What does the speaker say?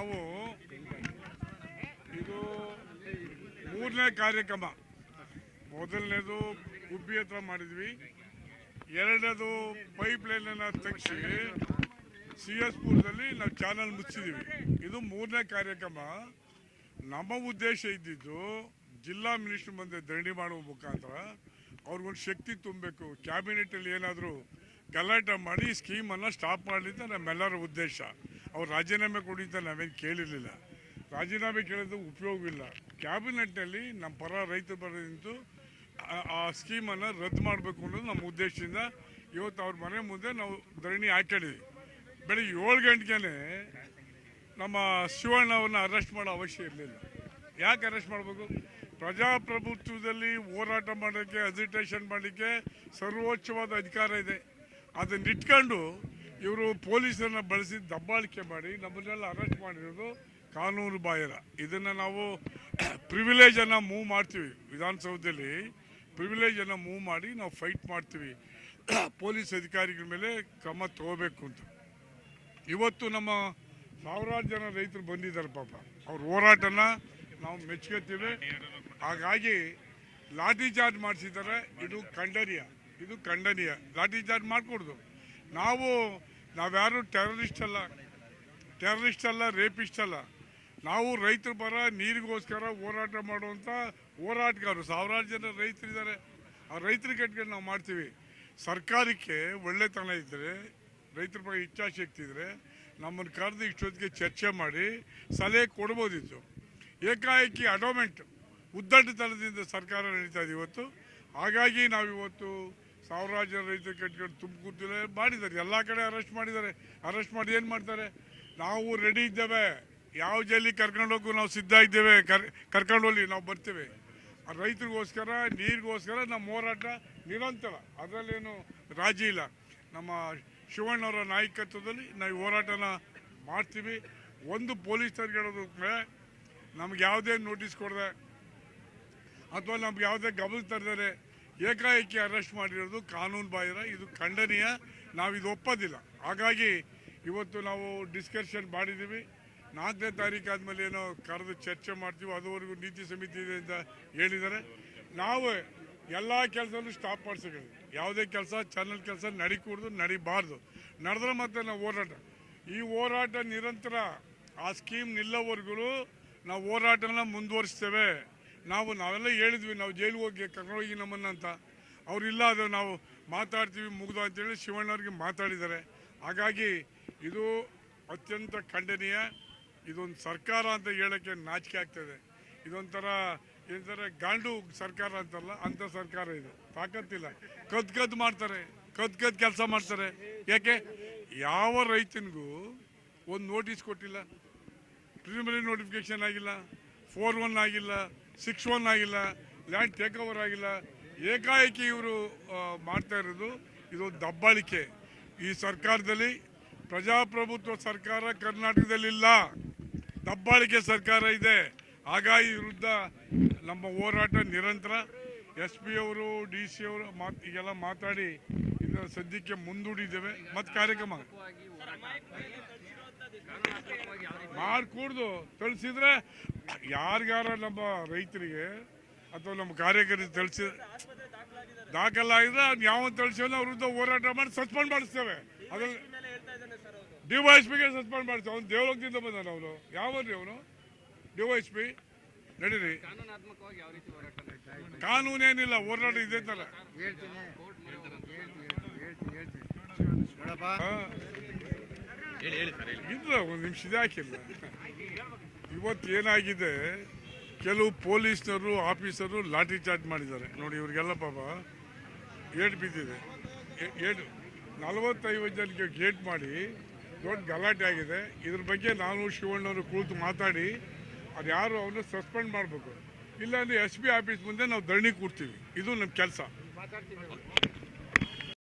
ನಾವು ಇದು ಮೂರನೇ ಕಾರ್ಯಕ್ರಮ. ಮೊದಲನೇದು ಗುಬ್ಬಿ ಹತ್ರ ಮಾಡಿದ್ವಿ. ಎರಡನೇದು ಪೈಪ್ ಲೈನನ್ನು ತೆಗೆಸಿ ಸಿ ಎಸ್ ಪುರದಲ್ಲಿ ನಾವು ಚಾನಲ್ ಮುಚ್ಚಿದ್ದೀವಿ ಇದು ಮೂರನೇ ಕಾರ್ಯಕ್ರಮ. ನಮ್ಮ ಉದ್ದೇಶ ಇದ್ದಿದ್ದು ಜಿಲ್ಲಾ ಮಿನಿಸ್ಟರ್ ಮುಂದೆ ಧರಣಿ ಮಾಡುವ ಮುಖಾಂತರ ಅವ್ರಿಗೊಂದು ಶಕ್ತಿ ತುಂಬಬೇಕು. ಕ್ಯಾಬಿನೆಟಲ್ಲಿ ಏನಾದರೂ ಗಲಾಟೆ ಮಾಡಿ ಸ್ಕೀಮನ್ನು ಸ್ಟಾಪ್ ಮಾಡಿದ್ರೆ ನಮ್ಮೆಲ್ಲರ ಉದ್ದೇಶ. ಅವ್ರು ರಾಜೀನಾಮೆ ಕೊಡಿ ಅಂತ ನಾವೇನು ಕೇಳಿರಲಿಲ್ಲ. ರಾಜೀನಾಮೆ ಕೇಳೋದು ಉಪಯೋಗವಿಲ್ಲ. ಕ್ಯಾಬಿನೆಟ್ನಲ್ಲಿ ನಮ್ಮ ಪರ ರೈತರು ಬರ ನಿಂತು ಆ- ಸ್ಕೀಮನ್ನು ರದ್ದು ಮಾಡಬೇಕು ಅನ್ನೋದು ನಮ್ಮ ಉದ್ದೇಶದಿಂದ ಇವತ್ತು ಅವ್ರ ಮನೆ ಮುಂದೆ ನಾವು ಧರಣಿ ಹಾಕೊಂಡಿದ್ವಿ. ಬೆಳಿಗ್ಗೆ ಏಳು ಗಂಟೆಗೆ ನಮ್ಮ ಶಿವಣ್ಣ ಅರೆಸ್ಟ್ ಮಾಡೋ ಅವಶ್ಯ ಇರಲಿಲ್ಲ. ಯಾಕೆ ಅರೆಸ್ಟ್ ಮಾಡಬೇಕು? ಪ್ರಜಾಪ್ರಭುತ್ವದಲ್ಲಿ ಹೋರಾಟ ಮಾಡೋಕ್ಕೆ ಅಜಿಟೇಷನ್ ಮಾಡಲಿಕ್ಕೆ ಸರ್ವೋಚ್ಚವಾದ ಅಧಿಕಾರ ಇದೆ. ಅದನ್ನ ಇಟ್ಕೊಂಡು ಇವರು ಪೊಲೀಸರನ್ನ ಬಳಸಿ ದಬ್ಬಾಳಿಕೆ ಮಾಡಿ ನಮ್ಮನ್ನೆಲ್ಲ ಅರೆಸ್ಟ್ ಮಾಡಿರೋದು ಕಾನೂನು ಬಾಹಿರ. ಇದನ್ನು ನಾವು ಪ್ರಿವಿಲೇಜನ್ನು ಮೂವ್ ಮಾಡ್ತೀವಿ. ವಿಧಾನಸೌಧದಲ್ಲಿ ಪ್ರಿವಿಲೇಜನ್ನು ಮೂವ್ ಮಾಡಿ ನಾವು ಫೈಟ್ ಮಾಡ್ತೀವಿ. ಪೊಲೀಸ್ ಅಧಿಕಾರಿಗಳ ಮೇಲೆ ಕ್ರಮ ತಗೋಬೇಕು ಅಂತ. ಇವತ್ತು ನಮ್ಮ ಸಾವಿರಾರು ಜನ ರೈತರು ಬಂದಿದ್ದಾರೆ ಪಾಪ. ಅವ್ರ ಹೋರಾಟನ ನಾವು ಮೆಚ್ಕೋತೀವಿ. ಹಾಗಾಗಿ ಲಾಠಿ ಚಾರ್ಜ್ ಮಾಡಿಸಿದ್ದಾರೆ. ಇದು ಖಂಡನೀಯ. ಇದು ಖಂಡನೀಯ. ಲಾಠಿ ಚಾರ್ಜ್ ಮಾಡಿಕೊಡ್ದು. ನಾವು ನಾವ್ಯಾರು ಟೆರರಿಸ್ಟ್ ಅಲ್ಲ. ಟೆರರಿಸ್ಟ್ ಅಲ್ಲ ರೇಪಿಸ್ಟ್ ಅಲ್ಲ. ನಾವು ರೈತರ ಪರ ನೀರಿಗೋಸ್ಕರ ಹೋರಾಟ ಮಾಡುವಂಥ ಹೋರಾಟಗಾರರು, ಸಾವಿರಾರು ಜನ ರೈತರಿದ್ದಾರೆ. ಆ ರೈತರ ಕಟ್ಕೊಂಡು ನಾವು ಮಾಡ್ತೀವಿ. ಸರ್ಕಾರಕ್ಕೆ ಒಳ್ಳೆತನ ಇದ್ದರೆ ರೈತರ ಬಗ್ಗೆ ಇಚ್ಛಾಶಕ್ತಿ ಇದ್ದರೆ ನಮ್ಮನ್ನು ಕರೆದು ಇಷ್ಟೊತ್ತಿಗೆ ಚರ್ಚೆ ಮಾಡಿ ಸಲಹೆ ಕೊಡ್ಬೋದಿತ್ತು. ಏಕಾಏಕಿ ಅಡೋಮೆಂಟ್ ಉದ್ದಟತನದಿಂದ ಸರ್ಕಾರ ನಡೀತಾ ಇದೆ ಇವತ್ತು. ಹಾಗಾಗಿ ನಾವು ಇವತ್ತು ಸಾವಿರಾರು ಜನ ರೈತರು ಕಟ್ಕೊಂಡು ತುಮಕೂರು ಮಾಡಿದ್ದಾರೆ. ಎಲ್ಲ ಕಡೆ ಅರೆಸ್ಟ್ ಮಾಡಿದ್ದಾರೆ. ಅರೆಸ್ಟ್ ಮಾಡಿ ಏನು ಮಾಡ್ತಾರೆ? ನಾವು ರೆಡಿ ಇದ್ದೇವೆ. ಯಾವ ಜೈಲಿಗೆ ಕರ್ಕೊಂಡೋಗು ನಾವು ಸಿದ್ಧ ಇದ್ದೇವೆ. ಕರ್, ಕರ್ಕೊಂಡು ಹೋಗಿ ನಾವು ಬರ್ತೇವೆ. ರೈತರಿಗೋಸ್ಕರ, ನೀರಿಗೋಸ್ಕರ ನಮ್ಮ ಹೋರಾಟ ನಿರಂತರ. ಅದರಲ್ಲೇನು ರಾಜಿ ಇಲ್ಲ. ನಮ್ಮ ಶಿವಣ್ಣವರ ನಾಯಕತ್ವದಲ್ಲಿ ನಾವು ಹೋರಾಟನ ಮಾಡ್ತೀವಿ. ಒಂದು ಪೊಲೀಸರಿಗೆ ಹೇಳೋದಕ್ಕೆ ನಮ್ಗೆ ಯಾವುದೇ ನೋಟಿಸ್ ಕೊಡದೆ ಅಥವಾ ನಮ್ಗೆ ಯಾವುದೇ ಗಮನ ತರದರೆ ಏಕಾಏಕಿ ಅರೆಸ್ಟ್ ಮಾಡಿರೋದು ಕಾನೂನು ಬಾಹಿರ, ಇದು ಖಂಡನೀಯ ನಾವು ಇದು ಒಪ್ಪೋದಿಲ್ಲ. ಹಾಗಾಗಿ ಇವತ್ತು ನಾವು ಡಿಸ್ಕಷನ್ ಮಾಡಿದ್ದೀವಿ. ನಾಲ್ಕನೇ ತಾರೀಕು ಆದಮೇಲೆ ಏನೋ ಕರೆದು ಚರ್ಚೆ ಮಾಡ್ತೀವಿ, ಅದುವರೆಗೂ ನೀತಿ ಸಮಿತಿ ಇದೆ ಅಂತ ಹೇಳಿದ್ದಾರೆ. ನಾವು ಎಲ್ಲ ಕೆಲಸನೂ ಸ್ಟಾಪ್ ಮಾಡಿಸ್ಬೇಕು ಯಾವುದೇ ಕೆಲಸ ಚಾನಲ್ ಕೆಲಸ ನಡಿಕೂಡ್ದು, ನಡಿಬಾರ್ದು. ನಡೆದ್ರೆ ಮತ್ತೆ ನಾವು ಹೋರಾಟ. ಈ ಹೋರಾಟ ನಿರಂತರ ಆ ಸ್ಕೀಮ್ ನಿಲ್ಲೋವರೆಗೂ ನಾವು ಹೋರಾಟನ ಮುಂದುವರಿಸ್ತೇವೆ. ನಾವು ನಾವೆಲ್ಲ ಹೇಳಿದ್ವಿ, ನಾವು ಜೈಲಿಗೆ ಹೋಗಿ ಕರ್ಕೊಂಡೋಗಿ ನಮ್ಮನ್ನ ಅಂತ. ಅವರಿಲ್ಲ ಅದು ನಾವು ಮಾತಾಡ್ತೀವಿ, ಮುಗ್ದು ಅಂತೇಳಿ ಶಿವಣ್ಣವ್ರಿಗೆ ಮಾತಾಡಿದ್ದಾರೆ. ಹಾಗಾಗಿ ಇದು ಅತ್ಯಂತ ಖಂಡನೀಯ, ಇದೊಂದು ಸರ್ಕಾರ ಅಂತ ಹೇಳೋಕ್ಕೆ ನಾಚಿಕೆ ಆಗ್ತದೆ. ಇದೊಂಥರ ಏನಂತಾರೆ, ಗಾಂಡು ಸರ್ಕಾರ ಅಂತಲ್ಲ, ಅಂಥ ಸರ್ಕಾರ ಇದು. ತಾಕತ್ತಿಲ್ಲ. ಕದ್ ಕದ್ ಮಾಡ್ತಾರೆ, ಕದ್ ಕದ್ ಕೆಲಸ ಮಾಡ್ತಾರೆ. ಯಾಕೆ? ಯಾವ ರೈತನಿಗೂ ಒಂದು ನೋಟಿಸ್ ಕೊಟ್ಟಿಲ್ಲ. ಪ್ರಿಲಿಮಿನರಿ ನೋಟಿಫಿಕೇಶನ್ ಆಗಿಲ್ಲ ಫೋರ್ ಒನ್ ಆಗಿಲ್ಲ ಸಿಕ್ಸ್ ಒನ್ ಆಗಿಲ್ಲ, ಲ್ಯಾಂಡ್ ಟೇಕ್ ಓವರ್ ಆಗಿಲ್ಲ, ಏಕಾಏಕಿ ಇವರು ಮಾಡ್ತಾ ಇರೋದು ಇದು ದಬ್ಬಾಳಿಕೆ. ಈ ಸರ್ಕಾರದಲ್ಲಿ ಪ್ರಜಾಪ್ರಭುತ್ವ ಸರ್ಕಾರ ಕರ್ನಾಟಕದಲ್ಲಿಲ್ಲ. ದಬ್ಬಾಳಿಕೆ ಸರ್ಕಾರ ಇದೆ. ಹಾಗಾಗಿ ವಿರುದ್ಧ ನಮ್ಮ ಹೋರಾಟ ನಿರಂತರ. ಎಸ್ ಪಿ ಅವರು, ಡಿ ಸಿ ಅವರು ಮಾತ್, ಈಗೆಲ್ಲ ಮಾತಾಡಿ ಇದರ ಸದ್ಯಕ್ಕೆ ಮುಂದೂಡಿದ್ದೇವೆ. ಮತ್ತು ಕಾರ್ಯಕ್ರಮ. ಮಾಡಿಕೂಡ್ದು ತಿಳಿಸಿದ್ರೆ ಯಾರಿಗಾರ ನಮ್ಮ ರೈತರಿಗೆ ಅಥವಾ ನಮ್ಮ ಕಾರ್ಯಕರ್ತರಿಗೆ ತಿಳಿಸಿ ದಾಖಲಾಗಿದ್ರೆ ಅವ್ನು ಯಾವ ತಿಳಿಸಿ ಅವ್ರ ವಿರುದ್ಧ ಹೋರಾಟ ಮಾಡಿ ಸಸ್ಪೆಂಡ್ ಮಾಡಿಸ್ತೇವೆ. ಅದ್ರಲ್ಲಿ ಡಿವೈಸ್ ಪಿಗೆ ಸಸ್ಪೆಂಡ್ ಮಾಡ್ತೇವೆ ಅವ್ನು ದೇವಲೋಕದಿಂದ ಬಂದಾನ ಅವನು. ಯಾವನ್ರಿ ಅವನು? ಡಿವೈಸ್ ಪಿ ನಡೀರಿ? ಕಾನೂನೇನಿಲ್ಲ ಹೋರಾಟ ಇದೇ ತರ. ಇಲ್ಲ ಒಂದು ನಿಮಿಷ ಇದೆ ಹಾಕಿಲ್ಲ. ಇವತ್ತು ಏನಾಗಿದೆ ಕೆಲವು ಪೊಲೀಸ್ನವರು, ಆಫೀಸರು ಲಾಠಿ ಚಾರ್ಜ್ ಮಾಡಿದ್ದಾರೆ. ನೋಡಿ, ಇವ್ರಿಗೆಲ್ಲ ಪಾಪ ಗೇಟ್ ಬಿದ್ದಿದೆ. ಏಟು ನಲವತ್ತೈವತ್ತು ಜನಕ್ಕೆ ಗೇಟ್ ಮಾಡಿ ದೊಡ್ಡ ಗಲಾಟೆ ಆಗಿದೆ. ಇದ್ರ ಬಗ್ಗೆ ನಾನು ಶಿವಣ್ಣವರು ಕೂತು ಮಾತಾಡಿ ಅದು ಯಾರು ಅವನ್ನ ಸಸ್ಪೆಂಡ್ ಮಾಡಬೇಕು. ಇಲ್ಲಾಂದ್ರೆ ಎಸ್ ಬಿ ಆಫೀಸ್ ಮುಂದೆ ನಾವು ಧರಣಿ ಕೂಡ್ತೀವಿ. ಇದು ನಮ್ಮ ಕೆಲಸ.